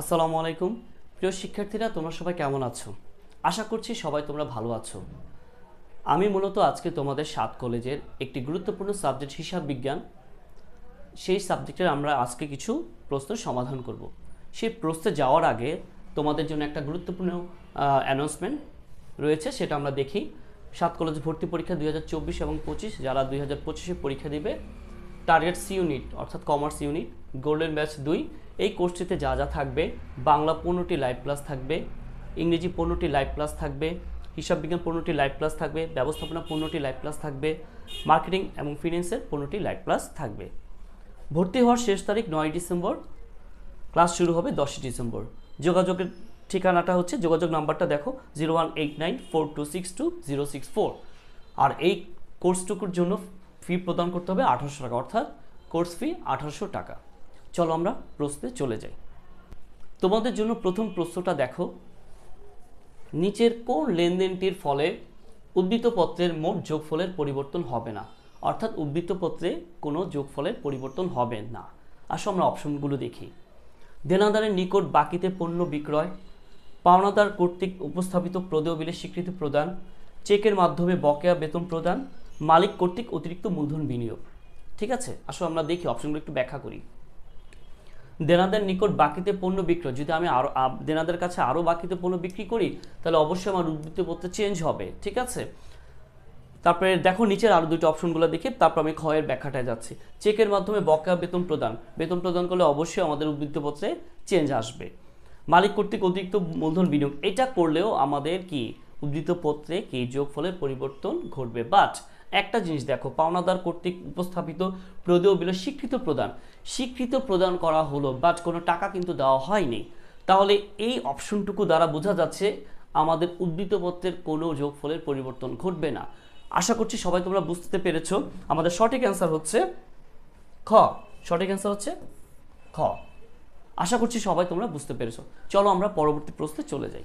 আসসালামু আলাইকুম। প্রিয় শিক্ষার্থীরা, তোমরা সবাই কেমন আছো? আশা করছি সবাই তোমরা ভালো আছো। আমি মূলত আজকে তোমাদের সাত কলেজের একটি গুরুত্বপূর্ণ সাবজেক্ট, হিসাব বিজ্ঞান। সেই সাবজেক্টের আমরা আজকে কিছু প্রশ্ন সমাধান করব। সেই প্রশ্নে যাওয়ার আগে তোমাদের জন্য একটা গুরুত্বপূর্ণ অ্যানাউন্সমেন্ট রয়েছে, সেটা আমরা দেখি। সাত কলেজ ভর্তি পরীক্ষা দু হাজার চব্বিশ এবং পঁচিশ, যারা দুই হাজার পঁচিশে পরীক্ষা দিবে টার্গেট সি ইউনিট অর্থাৎ কমার্স ইউনিট গোল্ডেন ব্যাচ দুই, এই কোর্সটিতে যা যা থাকবে, বাংলা পনেরোটি লাইভ ক্লাস থাকবে, ইংরেজি পনেরোটি লাইভ ক্লাস থাকবে, হিসাব বিজ্ঞান পনেরোটি লাইভ ক্লাস থাকবে, ব্যবস্থাপনা পনেরোটি লাইভ ক্লাস থাকবে মার্কেটিং এবং ফিনান্সের পনেরোটি লাইভ ক্লাস থাকবে। ভর্তি হওয়ার শেষ তারিখ নয় ডিসেম্বর ক্লাস শুরু হবে দশই ডিসেম্বর। যোগাযোগের ঠিকানাটা হচ্ছে, যোগাযোগ নাম্বারটা দেখো zero one eight nine four two six two zero six four আর এই কোর্সটুকুর জন্য ফি প্রদান করতে হবে আঠারোশো টাকা, অর্থাৎ কোর্স ফি আঠারোশো টাকা। চলো আমরা প্রশ্নে চলে যাই। তোমাদের জন্য প্রথম প্রশ্নটা দেখো। নিচের কোন লেনদেনটির ফলে উদ্বৃত্তপত্রের মোট যোগফলের পরিবর্তন হবে না? অর্থাৎ উদ্বৃত্তপত্রে কোনো যোগফলের পরিবর্তন হবে না। আসো আমরা অপশনগুলো দেখি। দেনাদারের নিকট বাকিতে পণ্য বিক্রয়, পাওনাদার কর্তৃক উপস্থাপিত প্রদেয় বিলের স্বীকৃতি প্রদান, চেকের মাধ্যমে বকেয়া বেতন প্রদান মালিক কর্তৃক অতিরিক্ত মূলধন বিনিয়োগ। ঠিক আছে? আসো আমরা দেখি, অপশনগুলো একটু ব্যাখ্যা করি। দেনাদের নিকট বাকিতে পণ্য বিক্রয়। যদি আমি আরও দেনাদের কাছে আরও বাকিতে পণ্য বিক্রি করি, তাহলে অবশ্যই আমার উদ্বৃত্তপত্র চেঞ্জ হবে। ঠিক আছে? তারপরে দেখো নিচের আরও দুটো অপশনগুলো দেখে তারপর আমি ক্ষয়ের ব্যাখ্যাটায় যাচ্ছি। চেকের মাধ্যমে বকেয়া বেতন প্রদান। বেতন প্রদান করলে অবশ্যই আমাদের উদ্বৃত্তপত্রে চেঞ্জ আসবে। মালিক কর্তৃক অতিরিক্ত মূলধন বিনিয়োগ। এটা করলেও আমাদের কি? উদ্ধৃতপত্রে কি? যোগ যোগফলের পরিবর্তন ঘটবে। বাট একটা জিনিস দেখো, পাওনাদার কর্তৃক উপস্থাপিত প্রদেয় বিল স্বীকৃত প্রদান। স্বীকৃত প্রদান করা হলো বাট কোনো টাকা কিন্তু দেওয়া হয়নি। তাহলে এই অপশনটুকু দ্বারা বোঝা যাচ্ছে আমাদের উদ্ধৃতপত্রের কোনো যোগফলের পরিবর্তন ঘটবে না। আশা করছি সবাই তোমরা বুঝতে পেরেছ। আমাদের সঠিক অ্যান্সার হচ্ছে খ। সঠিক অ্যান্সার হচ্ছে খ। আশা করছি সবাই তোমরা বুঝতে পেরেছ। চলো আমরা পরবর্তী প্রশ্নে চলে যাই।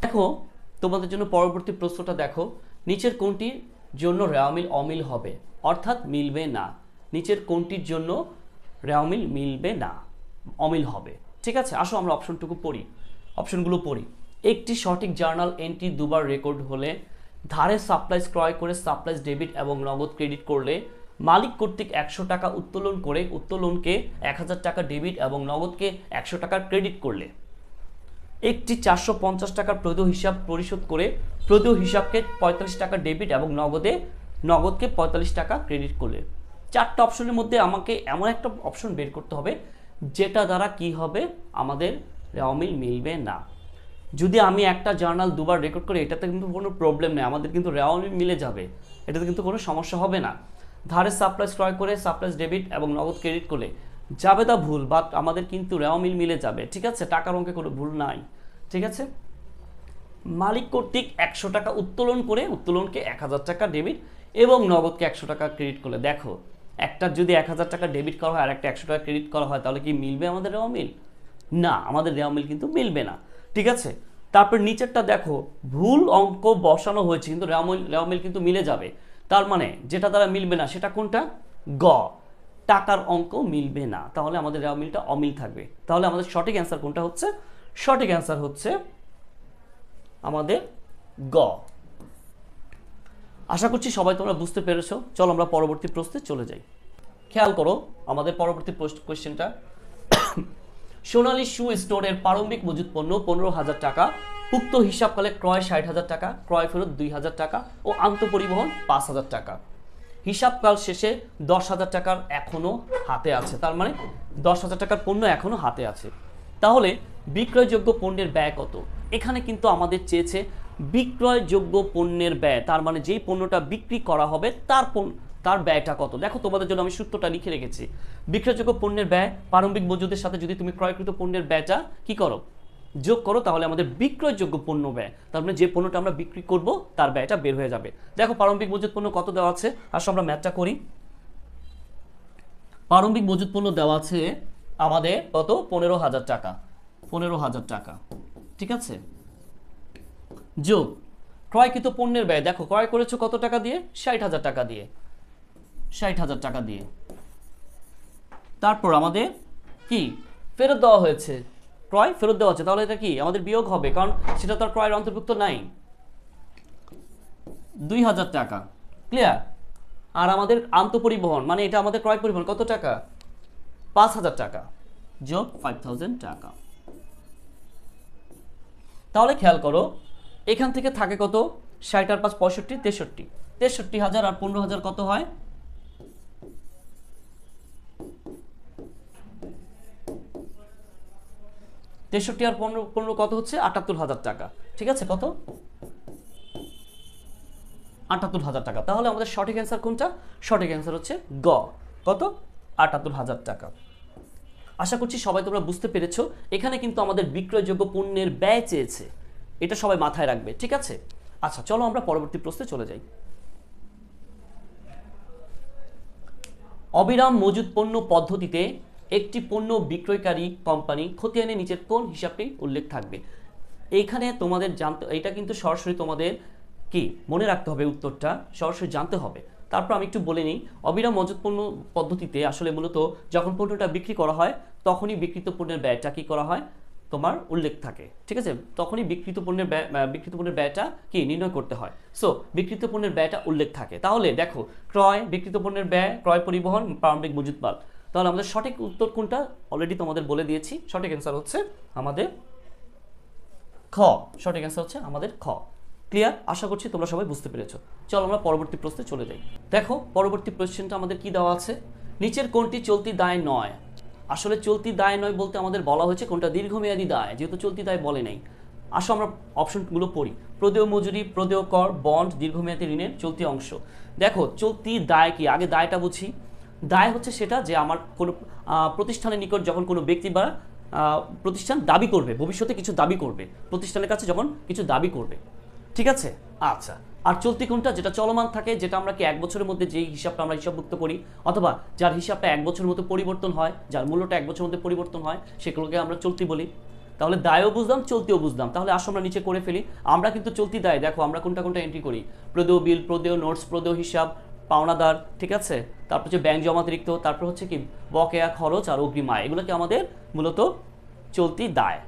দেখো, তোমাদের জন্য পরবর্তী প্রশ্নটা দেখো। নিচের কোনটির জন্য রেওয়ামিল অমিল হবে। অর্থাৎ মিলবে না। নিচের কোনটির জন্য রেওয়ামিল মিলবে না? অমিল হবে। ঠিক আছে, আসো আমরা অপশনটুকু পড়ি। অপশনগুলো পড়ি। একটি সঠিক জার্নাল এন্ট্রি দুবার রেকর্ড হলে, ধারে সাপ্লাইজ ক্রয় করে সাপ্লাইজ ডেবিট এবং নগদ ক্রেডিট করলে, মালিক কর্তৃক একশো টাকা উত্তোলন করে উত্তোলনকে এক হাজার টাকা ডেবিট এবং নগদকে একশো টাকা ক্রেডিট করলে। একটি চারশো পঞ্চাশ টাকার প্রদেয় হিসাব পরিশোধ করে প্রদেয় হিসাবকে পঁয়তাল্লিশ টাকা ডেবিট এবং নগদে, নগদকে পঁয়তাল্লিশ টাকা ক্রেডিট করলে। চারটা অপশনের মধ্যে আমাকে এমন একটা অপশন বের করতে হবে, যেটা দ্বারা কি হবে, আমাদের রেওয়ামিল মিলবে না। যদি আমি একটা জার্নাল দুবার রেকর্ড করি, এটাতে কিন্তু কোনো প্রবলেম নেই, আমাদের কিন্তু রেওয়ামিল মিলে যাবে, এটাতে কিন্তু কোনো সমস্যা হবে না। ধারে সাপ্লাইজ ক্রয় করে সাপ্লাইজ ডেবিট এবং নগদ ক্রেডিট করলে যাবে তা ভুল বাট আমাদের কিন্তু রেওয়ামিল মিলে যাবে, ঠিক আছে? টাকার অঙ্কে কোনো ভুল নাই, ঠিক আছে? মালিক কর্তৃক একশো টাকা উত্তোলন করে, উত্তোলনকে এক হাজার টাকা ডেবিট এবং নগদকে একশো টাকা ক্রেডিট করলে। দেখো, একটা যদি এক হাজার টাকা ডেবিট করা হয় আর একটা একশো টাকা ক্রেডিট করা হয়, তাহলে কি মিলবে আমাদের রেওয়া মিল না, আমাদের রেওয়া মিল কিন্তু মিলবে না, ঠিক আছে? তারপর নিচেরটা দেখো, ভুল অঙ্ক বসানো হয়েছে, কিন্তু রেওয়া মিল রেওয়া মিল কিন্তু মিলে যাবে। তার মানে যেটা দ্বারা মিলবে না, সেটা কোনটা? গ। টাকার অঙ্ক মিলবে না। তাহলে আমাদের মিলটা অমিল থাকবে। তাহলে আমাদের সঠিক অ্যান্সার কোনটা হচ্ছে? সঠিক অ্যান্সার হচ্ছে আমাদের গ। আশা করছি সবাই তোমরা বুঝতে পেরেছ। চলো আমরা পরবর্তী প্রশ্নে চলে যাই। খেয়াল করো, আমাদের পরবর্তী কোয়েশ্চেনটা সোনালী শু স্টোরের প্রারম্ভিক মজুত পণ্য পনেরো হাজার টাকা, উক্ত হিসাবকালে ক্রয় ষাট হাজার টাকা, ক্রয় ফেরত দুই হাজার টাকা ও আন্তঃপরিবহন পাঁচ হাজার টাকা। হিসাবকাল শেষে দশ হাজার টাকার এখনও হাতে আছে। তার মানে দশ হাজার টাকার পণ্য এখনও হাতে আছে। তাহলে বিক্রয়যোগ্য পণ্যের ব্যয় কত? এখানে কিন্তু আমাদের চেয়েছে বিক্রয়যোগ্য পণ্যের ব্যয়। তার মানে যেই পণ্যটা বিক্রি করা হবে, তার তার ব্যয়টা কত? দেখো তোমাদের জন্য আমি সূত্রটা লিখে রেখেছি। বিক্রয়যোগ্য পণ্যের ব্যয়, প্রারম্ভিক মজুদের সাথে যদি তুমি ক্রয়কৃত পণ্যের ব্যয়টা কি করো? যোগ করো, তাহলে আমাদের বিক্রয়যোগ্য পণ্য ব্যয়। তার মানে যে পণ্যটা আমরা বিক্রি করব, তার ব্যয়টা বের হয়ে যাবে। দেখো, প্রারম্ভিক মজুদ পণ্য কত দেওয়া আছে? আসলে আমরা ম্যাথটা করি। প্রারম্ভিক মজুদ পণ্য দেওয়া আছে আমাদের কত? পনেরো হাজার টাকা। পনেরো হাজার টাকা। ঠিক আছে? যোগ। ক্রয়কৃত পণ্যের ব্যয়, দেখো, ক্রয় করেছ কত টাকা দিয়ে? ষাট হাজার টাকা দিয়ে। ষাট হাজার টাকা দিয়ে। তারপর আমাদের কি? ফেরত দেওয়া হয়েছে। ক্রয় ফেরত দেওয়া হচ্ছে, তাহলে এটা কি? আমাদের বিয়োগ হবে, কারণ সেটা তো আর ক্রয়ের অন্তর্ভুক্ত নাই। দুই হাজার টাকা ক্লিয়ার আর আমাদের আন্তঃপরিবহন মানে এটা আমাদের ক্রয় পরিবহন, কত টাকা? পাঁচ হাজার টাকা, যোগ ফাইভ থাউজেন্ড টাকা। তাহলে খেয়াল করো, এখান থেকে থাকে কত? ষাট আর পাঁচ, পঁয়ষট্টি, তেষট্টি। তেষট্টি হাজার আর পনেরো হাজার কত হয়? তেষট্টি আর পনেরো পনেরো কত হচ্ছে? আটাত্তর হাজার টাকা। ঠিক আছে, কত? আটাত্তর হাজার টাকা। তাহলে আমাদের সঠিক অ্যান্সার কোনটা? সঠিক অ্যান্সার হচ্ছে গ। কত? আটাত্তর হাজার টাকা। আশা করছি সবাই তোমরা বুঝতে পেরেছ। এখানে কিন্তু আমাদের বিক্রয়যোগ্য পণ্যের ব্যয় চেয়েছে। এটা সবাই মাথায় রাখবে, ঠিক আছে? আচ্ছা চলো আমরা পরবর্তী প্রশ্নে চলে যাই। অবিরাম মজুদ পণ্য পদ্ধতিতে একটি পণ্য বিক্রয়কারী কোম্পানি খতিয়ানে নিচের কোন হিসাবটি উল্লেখ থাকবে? এইখানে তোমাদের জানতে এটা কিন্তু সরাসরি তোমাদের কি? মনে রাখতে হবে উত্তরটা, সরাসরি জানতে হবে। তারপর আমি একটু বলে নিই, অবিরাম মজুদ পণ্য পদ্ধতিতে আসলে মূলত যখন পণ্যটা বিক্রি করা হয়, তখনই বিক্রিত পণ্যের ব্যয়টা কি করা হয়? তোমার উল্লেখ থাকে, ঠিক আছে? তখনই বিকৃত পণ্যের বিকৃত পণ্যের ব্যয়টা কি নির্ণয় করতে হয়। সো বিকৃত পণ্যের ব্যয়টা উল্লেখ থাকে। তাহলে দেখো, ক্রয় বিকৃত পণ্যের ব্যয়, ক্রয় পরিবহন, প্রারম্ভিক মজুদ মাল। তাহলে আমাদের সঠিক উত্তর কোনটা? অলরেডি তোমাদের বলে দিয়েছি। সঠিক অ্যান্সার হচ্ছে আমাদের খ। সঠিক অ্যান্সার হচ্ছে আমাদের খ। ক্লিয়ার আশা করছি তোমরা সবাই বুঝতে পেরেছ। চলো আমরা পরবর্তী প্রশ্নে চলে যাই। দেখো, পরবর্তী প্রশ্নটা আমাদের কি দেওয়া আছে? নিচের কোনটি চলতি দায় নয়? আসলে চলতি দায় নয় বলতে আমাদের বলা হয়েছে কোনটা দীর্ঘমেয়াদী দায়, যেহেতু চলতি দায় বলে নেই। আসো আমরা অপশনগুলো পড়ি। প্রদেয় মজুরি, প্রদেয় কর বন্ড দীর্ঘমেয়াদী ঋণের চলতি অংশ। দেখো, চলতি দায় কি? আগে দায়টা বুঝি। দায় হচ্ছে সেটা যে আমার কোনো প্রতিষ্ঠানের নিকট যখন কোনো ব্যক্তি বা প্রতিষ্ঠান দাবি করবে ভবিষ্যতে কিছু দাবি করবে প্রতিষ্ঠানের কাছে যখন কিছু দাবি করবে ঠিক আছে? আচ্ছা। আর চলতি কোনটা? যেটা চলমান থাকে যেটা আমরা কি এক বছরের মধ্যে যেই হিসাবটা আমরা হিসাবভুক্ত করি অথবা যার হিসাবটা এক বছরের মধ্যে পরিবর্তন হয় যার মূল্যটা এক বছরের মধ্যে পরিবর্তন হয় সেগুলোকে আমরা চলতি বলি। তাহলে দায়ও বুঝলাম চলতিও বুঝলাম। তাহলে আসো আমরা নিচে করে ফেলি। আমরা কিন্তু চলতি দায় দেখো আমরা কোনটা কোনটা এন্ট্রি করি। প্রদেয় বিল প্রদেয় নোটস প্রদেয় হিসাব পাওনাদার, ঠিক আছে? তারপর হচ্ছে ব্যাংক জমাতিরিক্ত তারপর হচ্ছে কি বকেয়া খরচ আর অগ্রিম আয়, এগুলোকে আমাদের মূলত চলতি দায়।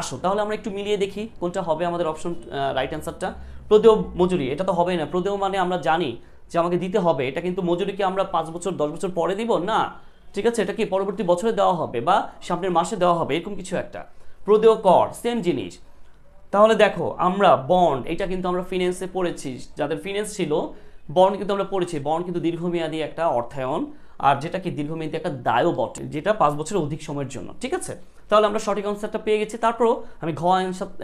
আসো, তাহলে আমরা একটু মিলিয়ে দেখি কোনটা হবে আমাদের অপশন রাইট অ্যান্সারটা প্রদেয় মজুরি, এটা তো হবেই না। প্রদেয় মানে আমরা জানি যে আমাকে দিতে হবে। এটা কিন্তু মজুরিকে আমরা পাঁচ বছর, দশ বছর পরে দিব না। ঠিক আছে? এটা কি পরবর্তী বছরে দেওয়া হবে বা সামনের মাসে দেওয়া হবে? এরকম কিছু একটা। প্রদেয় কর সেম জিনিস। তাহলে দেখো, আমরা বন্ড এটা কিন্তু আমরা ফিনান্সে পড়েছি। যাদের ফিনান্স ছিল বন্ড কিন্তু আমরা পড়েছি বন্ড কিন্তু দীর্ঘমেয়াদী একটা অর্থায়ন, আর যেটা কি দীর্ঘমেয়াদী একটা দায়ও বটে যেটা পাঁচ বছরের অধিক সময়ের জন্য, ঠিক আছে? তাহলে আমরা সঠিক অ্যান্সারটা পেয়ে গেছি। তারপরও আমি ঘ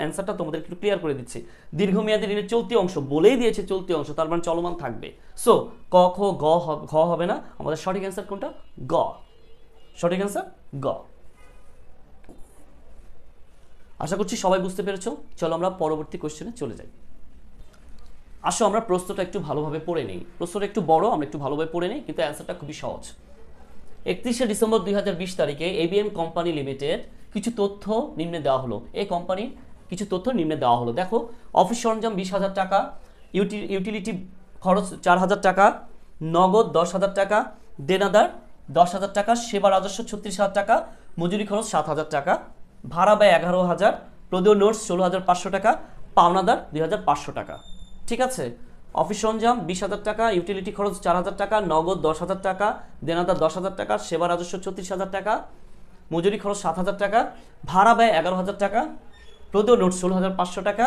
অ্যান্সারটা তোমাদের একটু ক্লিয়ার করে দিচ্ছি। দীর্ঘমেয়াদী ঋণের চলতি অংশ, বলেই দিয়েছে চলতি অংশ, তার মানে চলমান থাকবে। সো ক, খ, গ ঘ হবে না, আমাদের সঠিক অ্যান্সার কোনটা? গ। সঠিক অ্যান্সার গ। আশা করছি সবাই বুঝতে পেরেছ। চলো আমরা পরবর্তী কোশ্চেনে চলে যাই। আসো, আমরা প্রশ্নটা একটু ভালোভাবে পড়ে নিই। প্রশ্নটা একটু বড়, আমরা একটু ভালোভাবে পড়ে নিই, কিন্তু অ্যান্সারটা খুবই সহজ। একত্রিশে ডিসেম্বর দুই হাজার বিশ তারিখে এবিএম কোম্পানি লিমিটেড কিছু তথ্য নিম্নে দেওয়া হলো। এই কোম্পানির কিছু তথ্য নিম্নে দেওয়া হলো। দেখো, অফিস সরঞ্জাম বিশ হাজার টাকা, ইউটি, ইউটিলিটি খরচ চার হাজার টাকা, নগদ দশ হাজার টাকা, দেনাদার দশ হাজার টাকা, সেবা রাজস্ব ছত্রিশ হাজার টাকা, মজুরি খরচ সাত হাজার টাকা, ভাড়া ব্যয় এগারো হাজার, প্রদেয় নোটস ষোলো হাজার পাঁচশো টাকা, পাওনাদার দুই হাজার পাঁচশো টাকা। ঠিক আছে, অফিস সরঞ্জাম বিশ হাজার টাকা ইউটিলিটি খরচ চার হাজার টাকা, নগদ দশ হাজার টাকা, দেনাদার দশ হাজার টাকা, সেবা রাজস্ব ছত্রিশ হাজার টাকা, মজুরি খরচ সাত হাজার টাকা, ভাড়া ব্যয় এগারো হাজার টাকা, প্রদেয় নোট ষোলো হাজার পাঁচশো টাকা,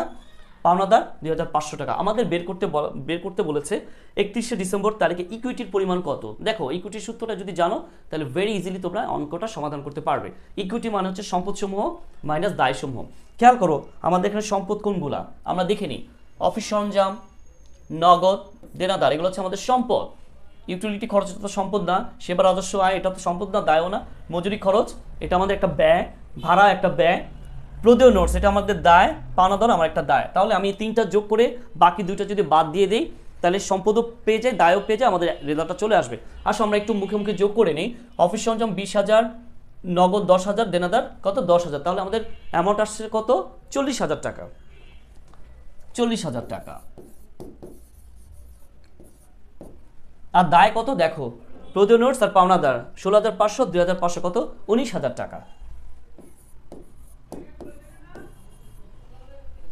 পাওনাদার দুই হাজার পাঁচশো টাকা। আমাদের বের করতে বের করতে বলেছে একত্রিশে ডিসেম্বর তারিখে ইকুইটির পরিমাণ কত? দেখো ইকুইটির সূত্রটা যদি জানো, তাহলে ভেরি ইজিলি তোমরা অঙ্কটা সমাধান করতে পারবে। ইকুইটি মানে হচ্ছে সম্পদসমূহ মাইনাস দায়সমূহ। খেয়াল করো, আমাদের এখানে সম্পদ কোনগুলা? আমরা দেখে নিই। অফিস সরঞ্জাম, নগদ, দেনাদার, এগুলো হচ্ছে আমাদের সম্পদ। ইউটিলিটি খরচ তো সম্পদ না, সেবা রাজস্ব আয় এটা তো সম্পদ না, দায়ও না। মজুরি খরচ, এটা আমাদের একটা ব্যয়, ভাড়া একটা ব্যয়। প্রদেয় নোটস এটা আমাদের দায় পাওনাদার আমার একটা দায়। তাহলে আমি তিনটা যোগ করে বাকি দুইটা যদি বাদ দিয়ে দিই, তাহলে সম্পদও পেয়ে যায়, দায়ও পেয়ে যায়, আমাদের রেজাল্টটা চলে আসবে। আসো, আমরা একটু মুখে মুখে যোগ করে নিই। অফিস সরঞ্জাম বিশ হাজার, নগদ দশ হাজার, দেনাদার কত? দশ হাজার। তাহলে আমাদের অ্যামাউন্ট আসছে কত? চল্লিশ হাজার টাকা। চল্লিশ হাজার টাকা। আর দায় কত? দেখো প্রদেয় নোটস আর পাওনাদার ষোলো হাজার পাঁচশো, দুই হাজার পাঁচশো কত? উনিশ হাজার টাকা।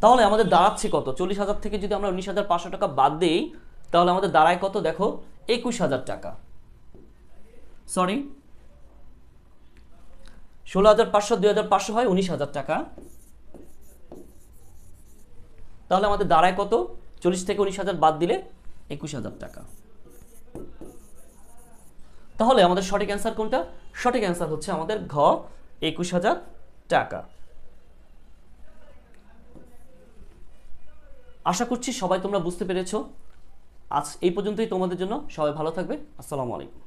তাহলে আমাদের দাঁড়াচ্ছে কত? চল্লিশ হাজার থেকে যদি আমরা উনিশ হাজার পাঁচশো টাকা বাদ দিই, তাহলে আমাদের দাঁড়ায় কত? দেখো, একুশ হাজার টাকা। সরি ষোলো হাজার পাঁচশো, দুই হাজার পাঁচশো হয় উনিশ হাজার টাকা। তাহলে আমাদের দাঁড়ায় কত? চল্লিশ থেকে উনিশ হাজার বাদ দিলে একুশ হাজার টাকা। তাহলে আমাদের সঠিক অ্যান্সার কোনটা? সঠিক অ্যান্সার হচ্ছে আমাদের ঘ, একুশ হাজার টাকা। আশা করছি সবাই তোমরা বুঝতে পেরেছ। আজ এই পর্যন্তই তোমাদের জন্য। সবাই ভালো থাকবে। আসসালামু আলাইকুম।